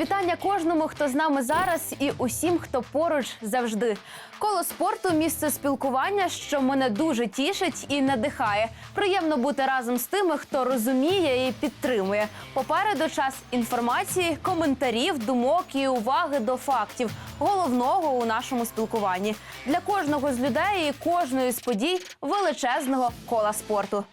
Вітання кожному, хто з нами зараз, і усім, хто поруч завжди. Коло спорту місце спілкування, що мене дуже тішить і надихає. Приємно бути разом з тими, хто розуміє і підтримує. Попереду час інформації, коментарів, думок і уваги до фактів. Головного у нашому спілкуванні для кожного з людей і кожної з подій величезного кола спорту.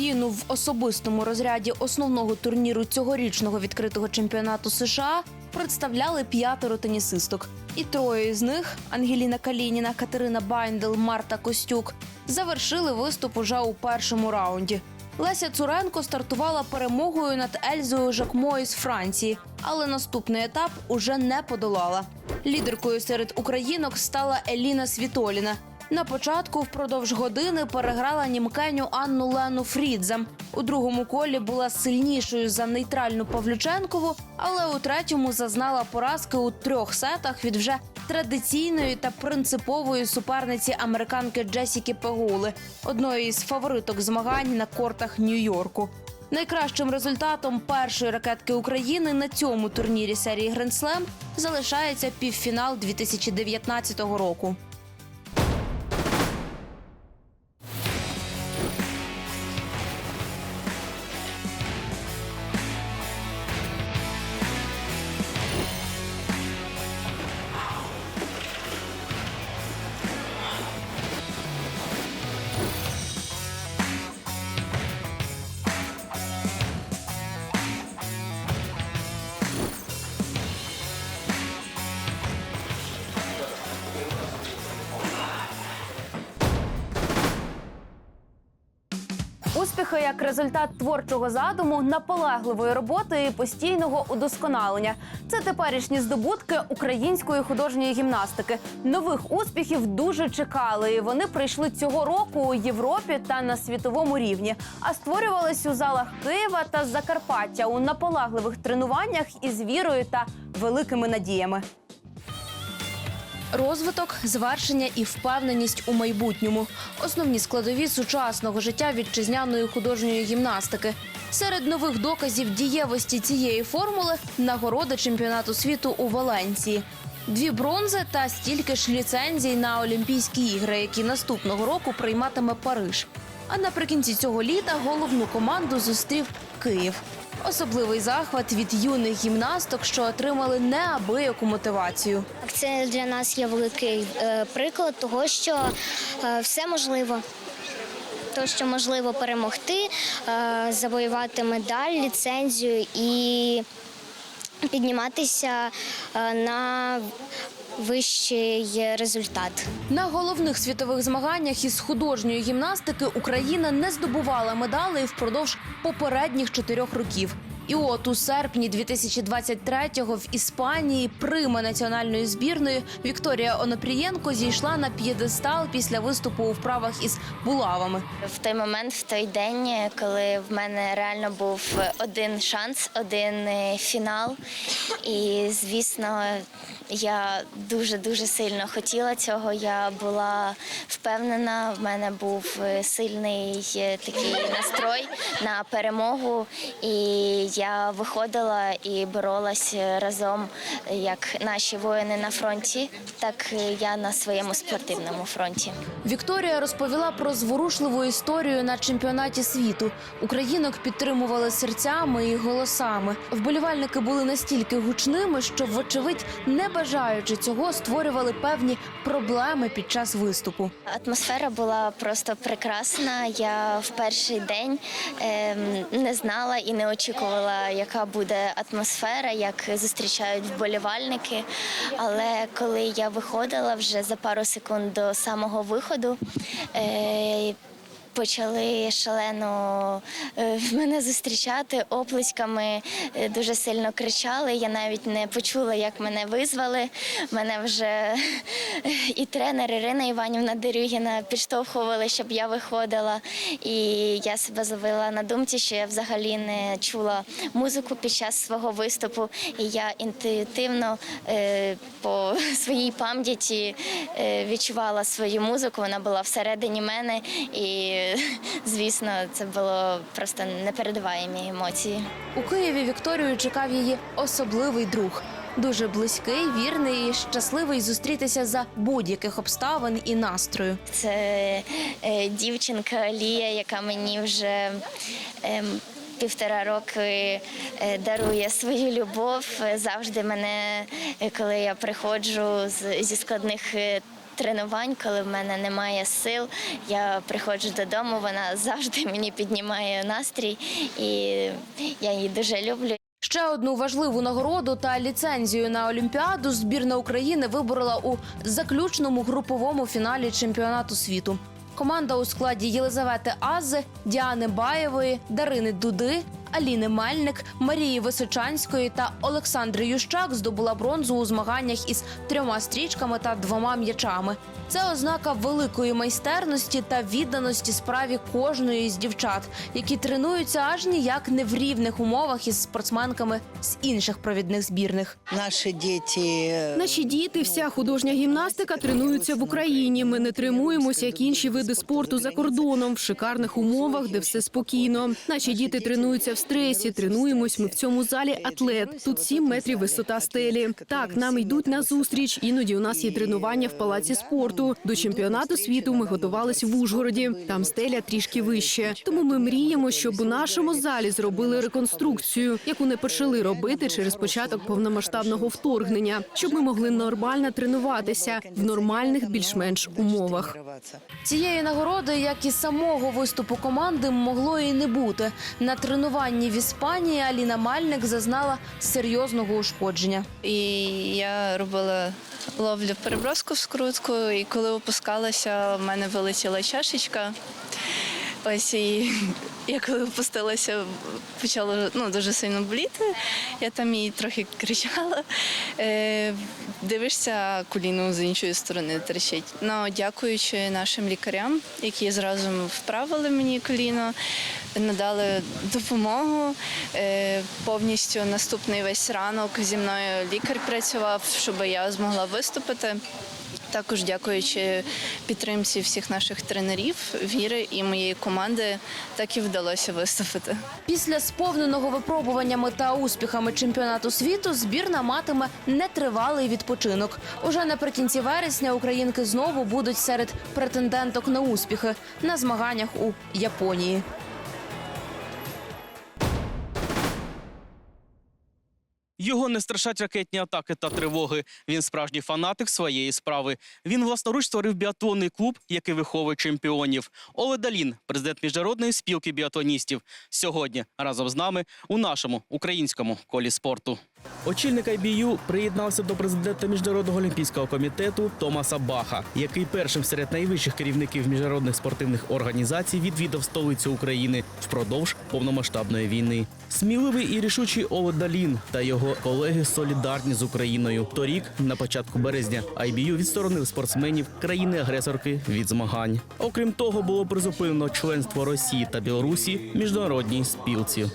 Україну в особистому розряді основного турніру цьогорічного відкритого чемпіонату США представляли п'ятеро тенісисток. І троє з них Ангеліна Калініна, Катерина Байндел, Марта Костюк завершили виступ уже у першому раунді. Леся Цуренко стартувала перемогою над Ельзою Жакмо із Франції, але наступний етап уже не подолала. Лідеркою серед українок стала Еліна Світоліна. На початку впродовж години переграла німкеню Анну Лену Фрідзе. У другому колі була сильнішою за нейтральну Павлюченкову, але у третьому зазнала поразки у трьох сетах від вже традиційної та принципової суперниці американки Джесіки Пегули, одної із фавориток змагань на кортах Нью-Йорку. Найкращим результатом першої ракетки України на цьому турнірі серії Гренслем залишається півфінал 2019 року. Успіхи як результат творчого задуму, наполегливої роботи і постійного удосконалення. Це теперішні здобутки української художньої гімнастики. Нових успіхів дуже чекали. і Вони прийшли цього року у Європі та на світовому рівні. А створювались у залах Києва та Закарпаття у наполегливих тренуваннях із вірою та великими надіями. Розвиток, звершення і впевненість у майбутньому основні складові сучасного життя вітчизняної художньої гімнастики. Серед нових доказів дієвості цієї формули нагорода чемпіонату світу у Валенції. Дві бронзи та стільки ж ліцензій на Олімпійські ігри, які наступного року прийматиме Париж. А наприкінці цього літа головну команду зустрів Київ. Особливий захват від юних гімнасток, що отримали неабияку мотивацію. Це для нас є великий е, приклад того, що е, все можливо. То, що можливо перемогти, е, завоювати медаль, ліцензію і підніматися на вищий результат. На головних світових змаганнях із художньої гімнастики Україна не здобувала медалей впродовж попередніх чотирьох років. І от у серпні 2023-го в Іспанії прима національної збірної Вікторія Онопрієнко зійшла на п'єдестал після виступу у вправах із булавами. В той момент, в той день, коли в мене реально був один шанс, один е, фінал. І, звісно, я дуже дуже сильно хотіла цього. Я була впевнена, в мене був е, сильний е, такий настрой на перемогу. І я виходила і боролась разом, як наші воїни на фронті, так і я на своєму спортивному фронті. Вікторія розповіла про зворушливу історію на чемпіонаті світу. Українок підтримували серцями і голосами. Вболівальники були настільки гучними, що, вочевидь, не бажаючи цього, створювали певні проблеми під час виступу. Атмосфера була просто прекрасна. Я в перший день ем, не знала і не очікувала, яка буде атмосфера, як зустрічають вболівальники. Але коли я виходила вже за пару секунд до самого виходу, е, почали шалено е, мене зустрічати оплесками, е, дуже сильно кричали. Я навіть не почула, як мене визвали. Мене вже і тренер Ірина Іванівна Дерюгіна підштовхували, щоб я виходила. І я себе зловила на думці, що я взагалі не чула музику під час свого виступу. І я інтуїтивно е, по своїй пам'яті відчувала свою музику. Вона була всередині мене, і звісно, це було просто непередаваємі емоції. У Києві Вікторію чекав її особливий друг. Дуже близький, вірний і щасливий зустрітися за будь-яких обставин і настрою. Це е, дівчинка Лія, яка мені вже ем, півтора роки е, дарує свою любов. Е, Завжди мене, е, коли я приходжу з, зі складних. Тренувань, коли в мене немає сил, я приходжу додому. Вона завжди мені піднімає настрій, і я її дуже люблю. Ще одну важливу нагороду та ліцензію на Олімпіаду збірна України виборола у заключному груповому фіналі чемпіонату світу. Команда у складі Єлизавети Ази, Діани Баєвої, Дарини Дуди, Аліни Мельник, Марії Височанської та Олександри Ющак здобула бронзу у змаганнях із трьома стрічками та двома м'ячами. Це ознака великої майстерності та відданості справі кожної з дівчат, які тренуються аж ніяк не в рівних умовах із спортсменками з інших провідних збірних. Наші діти Наші діти, вся художня гімнастика тренуються в Україні. Ми не тримуємося, як інші види спорту за кордоном, в шикарних умовах, де все спокійно. Наші діти тренуються в стресі. Тренуємось. Ми в цьому залі атлет. Тут 7 метрів висота стелі. Так, нам йдуть на зустріч. Іноді у нас є тренування в палаці спорту. До чемпіонату світу ми готувались в Ужгороді. Там стеля трішки вище. Тому ми мріємо, щоб у нашому залі зробили реконструкцію, яку не почали робити через початок повномасштабного вторгнення, щоб ми могли нормально тренуватися в нормальних, більш-менш умовах. Цієї нагороди, як і самого виступу команди, могло і не бути. На тренуванні в Іспанії Аліна Мальник зазнала серйозного ушкодження. І я робила ловлю переброску в скрутку, і коли опускалася, в мене вилетіла чашечка. Ось і я коли опустилася, почало ну, дуже сильно боліти. Я там і трохи кричала. Е, дивишся, коліно з іншої сторони трещить. Ну, дякуючи нашим лікарям, які зразу вправили мені коліно, надали допомогу. Е, повністю наступний весь ранок зі мною лікар працював, щоб я змогла виступити. Також дякуючи підтримці всіх наших тренерів, віри і моєї команди, так і вдалося виступити. Після сповненого випробуваннями та успіхами чемпіонату світу збірна матиме нетривалий відпочинок. Уже наприкінці вересня українки знову будуть серед претенденток на успіхи на змаганнях у Японії. Його не страшать ракетні атаки та тривоги. Він справжній фанатик своєї справи. Він власноруч створив біатлонний клуб, який виховує чемпіонів. Оле Далін, президент міжнародної спілки біатлоністів, сьогодні разом з нами у нашому українському колі спорту. Очільник IBU приєднався до президента міжнародного олімпійського комітету Томаса Баха, який першим серед найвищих керівників міжнародних спортивних організацій відвідав столицю України впродовж повномасштабної війни. Сміливий і рішучий Оле Далін та його колеги солідарні з Україною. Торік, на початку березня, IBU відсторонив спортсменів країни-агресорки від змагань. Окрім того, було призупинено членство Росії та Білорусі міжнародній спілці.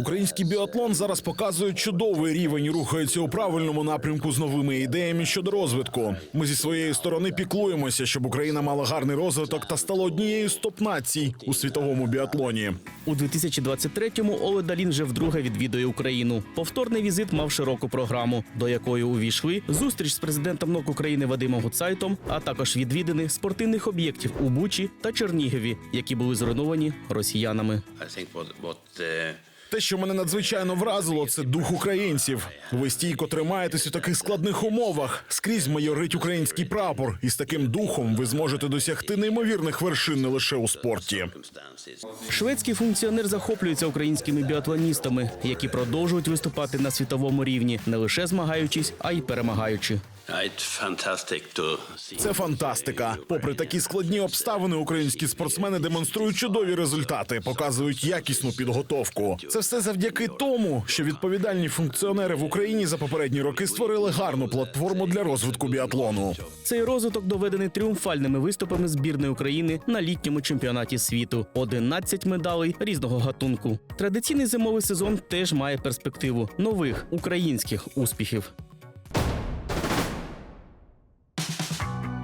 Український біатлон зараз показує чудовий рівень рухається у правильному напрямку з новими ідеями щодо розвитку. Ми зі своєї сторони піклуємося, щоб Україна мала гарний розвиток та стала однією з топ-націй у світовому біатлоні. У 2023-му Оле Далін вже вдруге відвідує Україну. Повторний візит мав широку програму, до якої увійшли зустріч з президентом НОК України Вадимом Гуцайтом, а також відвідини спортивних об'єктів у Бучі та Чернігові, які були зруйновані росіянами. Те, що мене надзвичайно вразило, це дух українців. Ви стійко тримаєтесь у таких складних умовах. Скрізь майорить український прапор, і з таким духом ви зможете досягти неймовірних вершин не лише у спорті. Шведський функціонер захоплюється українськими біатлоністами, які продовжують виступати на світовому рівні, не лише змагаючись, а й перемагаючи. Це фантастика. Попри такі складні обставини, українські спортсмени демонструють чудові результати, показують якісну підготовку. Це все завдяки тому, що відповідальні функціонери в Україні за попередні роки створили гарну платформу для розвитку біатлону. Цей розвиток доведений тріумфальними виступами збірної України на літньому чемпіонаті світу. 11 медалей різного гатунку. Традиційний зимовий сезон теж має перспективу нових українських успіхів.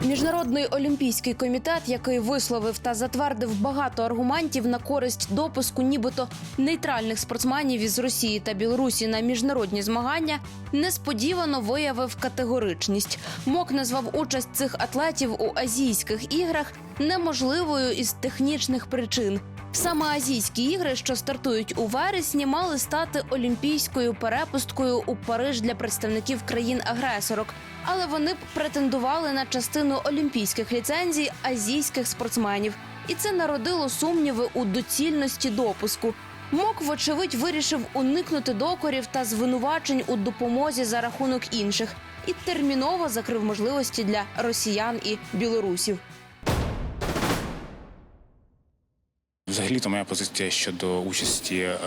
Міжнародний олімпійський комітет, який висловив та затвердив багато аргументів на користь допуску, нібито нейтральних спортсменів із Росії та Білорусі на міжнародні змагання, несподівано виявив категоричність. МОК назвав участь цих атлетів у азійських іграх неможливою із технічних причин. Саме азійські ігри, що стартують у вересні, мали стати олімпійською перепусткою у Париж для представників країн-агресорок, але вони б претендували на частину олімпійських ліцензій азійських спортсменів, і це народило сумніви у доцільності допуску. МОК, вочевидь, вирішив уникнути докорів та звинувачень у допомозі за рахунок інших і терміново закрив можливості для росіян і білорусів. Взагалі-то моя позиція щодо участі е,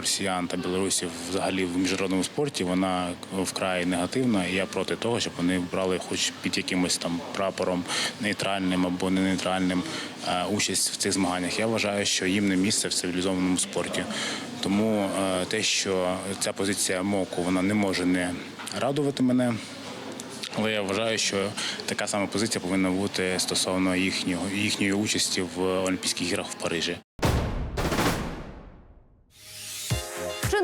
росіян та білорусів взагалі в міжнародному спорті вона вкрай негативна. І я проти того, щоб вони брали хоч під якимось там прапором нейтральним або не нейтральним е, участь в цих змаганнях. Я вважаю, що їм не місце в цивілізованому спорті. Тому е, те, що ця позиція МОКу вона не може не радувати мене. Але я вважаю, що така сама позиція повинна бути стосовно їхнього їхньої участі в Олімпійських іграх в Парижі.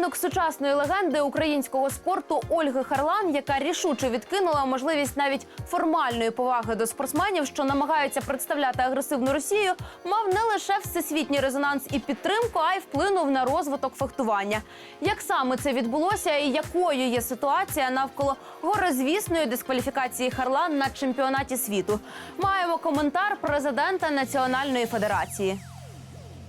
Вчинок сучасної легенди українського спорту Ольги Харлан, яка рішуче відкинула можливість навіть формальної поваги до спортсменів, що намагаються представляти агресивну Росію, мав не лише всесвітній резонанс і підтримку, а й вплинув на розвиток фехтування. Як саме це відбулося, і якою є ситуація навколо горозвісної дискваліфікації Харлан на чемпіонаті світу? Маємо коментар президента Національної федерації.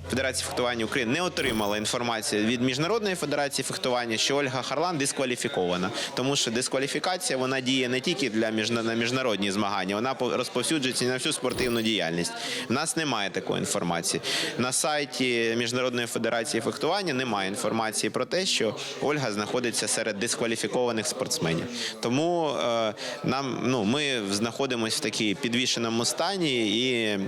Федерація фехтування України не отримала інформацію від міжнародної федерації фехтування, що Ольга Харлан дискваліфікована, тому що дискваліфікація вона діє не тільки для на міжнародні змагання, вона по- розповсюджується на всю спортивну діяльність. У нас немає такої інформації. На сайті міжнародної федерації фехтування немає інформації про те, що Ольга знаходиться серед дискваліфікованих спортсменів. Тому е, нам ну ми знаходимося в такій підвішеному стані і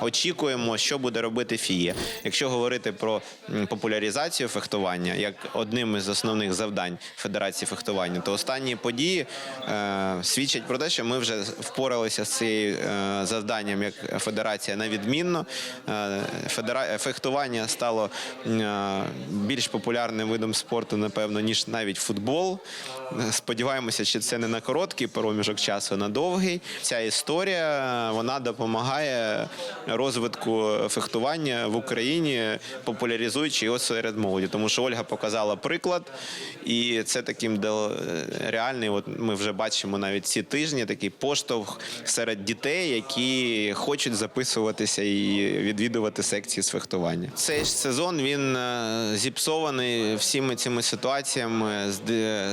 очікуємо, що буде робити ФІЄ. Якщо говорити про популяризацію фехтування як одним із основних завдань Федерації фехтування, то останні події е, свідчать про те, що ми вже впоралися з цим е, завданням як федерація на відмінно. Е, федера... Фехтування стало е, більш популярним видом спорту, напевно, ніж навіть футбол. Е, Сподіваємося, що це не на короткий проміжок часу, а на довгий. Ця історія вона допомагає розвитку фехтування в Україні, популяризуючи його серед молоді. Тому що Ольга показала приклад, і це таким дал- реальний. От ми вже бачимо навіть ці тижні такий поштовх серед дітей, які хочуть записуватися і відвідувати секції з фехтування. Цей ж сезон він е, зіпсований всіми цими ситуаціями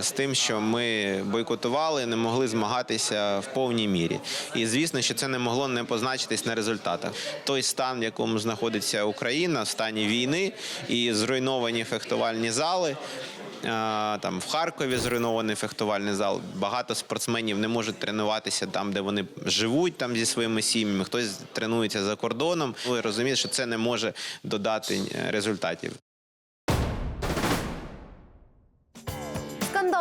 з тим, що ми бойкотували, не могли змагатися в повній мірі. І звісно, що це не могло не позначитись на результатах. Той стан, в якому знаходиться Україна, в стані війни і зруйновані фехтувальні зали. Там в Харкові зруйнований фехтувальний зал. Багато спортсменів не можуть тренуватися там, де вони живуть, там зі своїми сім'ями. Хтось тренується за кордоном. Ви розумієте, що це не може додати е, результатів.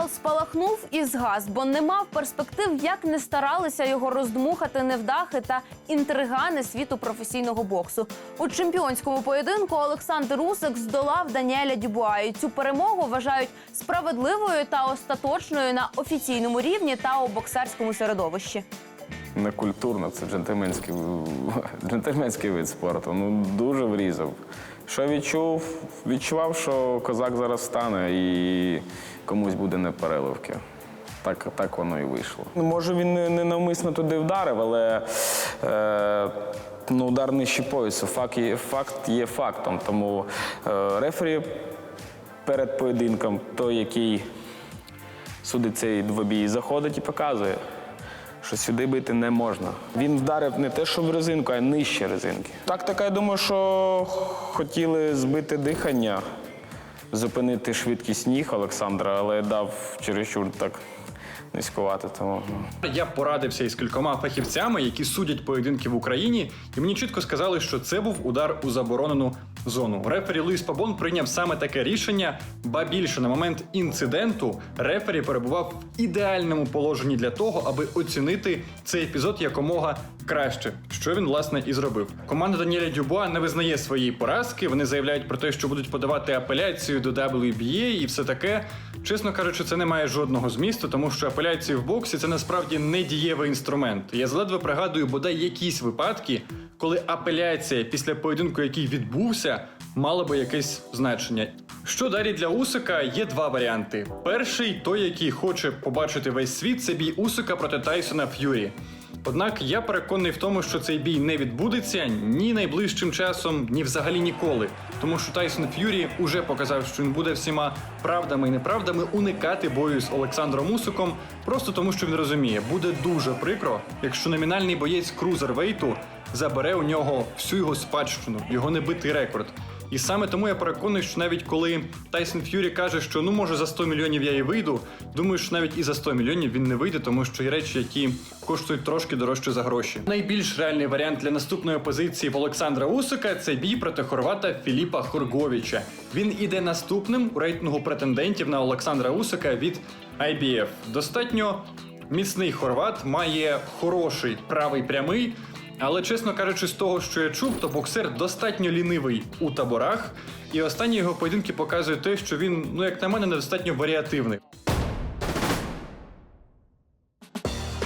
Скандал спалахнув і згас, бо не мав перспектив, як не старалися його роздмухати невдахи та інтригани світу професійного боксу. У чемпіонському поєдинку Олександр Усик здолав Даніеля Дюбуа. І цю перемогу вважають справедливою та остаточною на офіційному рівні та у боксерському середовищі. Не культурно, це джентльменський, джентльменський вид спорту. Ну дуже врізав. Що відчув? Відчував, що козак зараз стане і комусь буде не переливки. Так, так воно і вийшло. Ну, Може, він не, не навмисно туди вдарив, але е, ну, удар нижче поясу. Факт є, факт є фактом. Тому е, рефері перед поєдинком, той, який судить цей двобій, заходить і показує. Що сюди бити не можна. Він вдарив не те, що в резинку, а нижче резинки. Тактика, я думаю, що хотіли збити дихання, зупинити швидкість ніг Олександра, але дав чересчур так низькувати. Тому ну. Я порадився із кількома фахівцями, які судять поєдинки в Україні, і мені чітко сказали, що це був удар у заборонену зону. Рефері Луїс Пабон прийняв саме таке рішення, ба більше на момент інциденту рефері перебував в ідеальному положенні для того, аби оцінити цей епізод якомога краще, що він власне і зробив. Команда Даніеля Дюбуа не визнає своєї поразки. Вони заявляють про те, що будуть подавати апеляцію до WBA і все таке. Чесно кажучи, це не має жодного змісту, тому що апеляції в боксі це насправді не дієвий інструмент. Я заледве пригадую бодай якісь випадки, коли апеляція після поєдинку, який відбувся, мала би якесь значення. Що далі для Усика є два варіанти. Перший той, який хоче побачити весь світ, це бій Усика проти Тайсона Ф'юрі. Однак я переконаний в тому, що цей бій не відбудеться ні найближчим часом, ні взагалі ніколи. Тому що Тайсон Ф'юрі уже показав, що він буде всіма правдами і неправдами уникати бою з Олександром Усиком, просто тому що він розуміє, буде дуже прикро, якщо номінальний боєць крузервейту забере у нього всю його спадщину, його небитий рекорд. І саме тому я переконаний, що навіть коли Тайсон Ф'юрі каже, що ну може за 100 мільйонів я і вийду, думаю, що навіть і за 100 мільйонів він не вийде, тому що є речі, які коштують трошки дорожче за гроші. Найбільш реальний варіант для наступної позиції в Олександра Усика це бій проти хорвата Філіпа Хорговіча. Він іде наступним у рейтингу претендентів на Олександра Усика від IBF. Достатньо міцний хорват, має хороший правий прямий. Але чесно кажучи, з того, що я чув, то боксер достатньо лінивий у таборах, і останні його поєдинки показують те, що він, ну як на мене, недостатньо варіативний.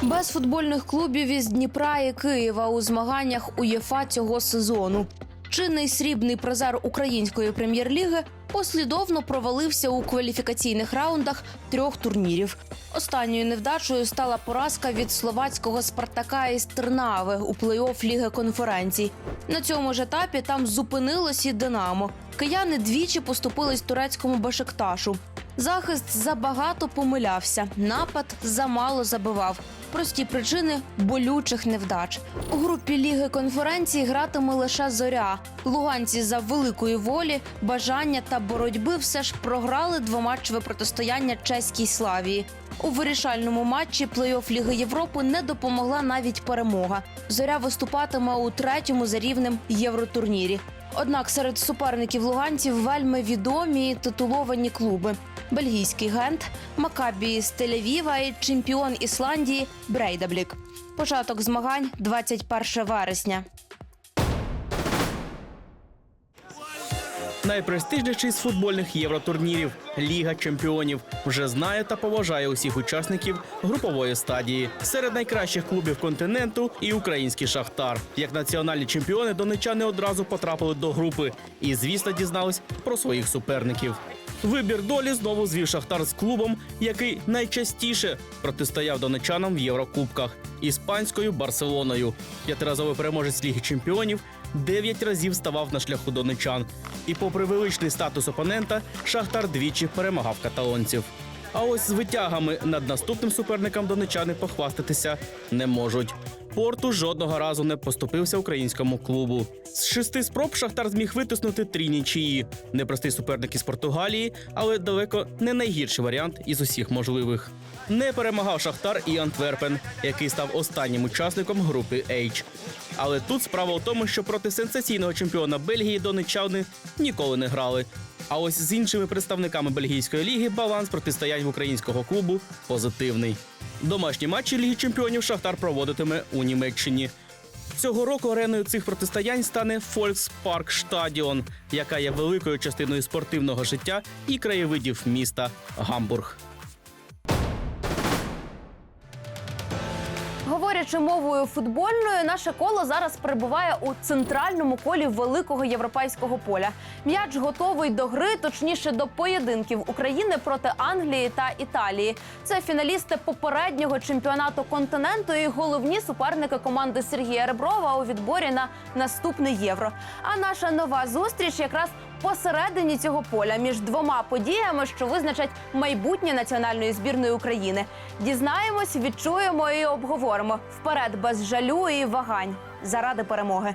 Без футбольних клубів із Дніпра і Києва у змаганнях УЄФА цього сезону. Чинний срібний призер української прем'єр-ліги послідовно провалився у кваліфікаційних раундах трьох турнірів. Останньою невдачею стала поразка від словацького Спартака із Тернави у плей-офф Ліги конференцій. На цьому ж етапі там зупинилось і Динамо. Кияни двічі поступились турецькому Бешикташу. Захист забагато помилявся, напад замало забивав. Прості причини болючих невдач. У групі ліги конференції гратиме лише зоря. Луганці за великої волі, бажання та боротьби все ж програли двоматчеве протистояння чеській славії. У вирішальному матчі плей-офф Ліги Європи не допомогла навіть перемога. Зоря виступатиме у третьому за рівнем євротурнірі. Однак серед суперників луганців вельми відомі титуловані клуби: бельгійський гент, Макабі з Тель-Авіва і чемпіон Ісландії Брейдаблік. Початок змагань 21 вересня. Найпрестижніший з футбольних євротурнірів Ліга чемпіонів вже знає та поважає усіх учасників групової стадії. Серед найкращих клубів континенту і український шахтар. Як національні чемпіони, донечани одразу потрапили до групи і, звісно, дізнались про своїх суперників. Вибір долі знову звів шахтар з клубом, який найчастіше протистояв донечанам в Єврокубках іспанською Барселоною. П'ятиразовий переможець Ліги чемпіонів дев'ять разів ставав на шляху донечан. І, попри величний статус опонента, Шахтар двічі перемагав каталонців. А ось з витягами над наступним суперником донечани похвастатися не можуть. Порту жодного разу не поступився українському клубу. З шести спроб Шахтар зміг витиснути три нічиї. Непростий суперник із Португалії, але далеко не найгірший варіант із усіх можливих. Не перемагав Шахтар і Антверпен, який став останнім учасником групи H. Але тут справа у тому, що проти сенсаційного чемпіона Бельгії донечани ніколи не грали. А ось з іншими представниками бельгійської ліги баланс протистоянь українського клубу позитивний. Домашні матчі Ліги Чемпіонів Шахтар проводитиме у Німеччині. Цього року ареною цих протистоянь стане Фолькспарк Штадіон, яка є великою частиною спортивного життя і краєвидів міста Гамбург. Говорячи мовою футбольною, наше коло зараз перебуває у центральному колі великого європейського поля. М'яч готовий до гри, точніше до поєдинків України проти Англії та Італії. Це фіналісти попереднього чемпіонату континенту і головні суперники команди Сергія Реброва у відборі на наступне євро. А наша нова зустріч якраз посередині цього поля між двома подіями, що визначать майбутнє національної збірної України. Дізнаємось, відчуємо і обговоримо вперед без жалю і вагань заради перемоги.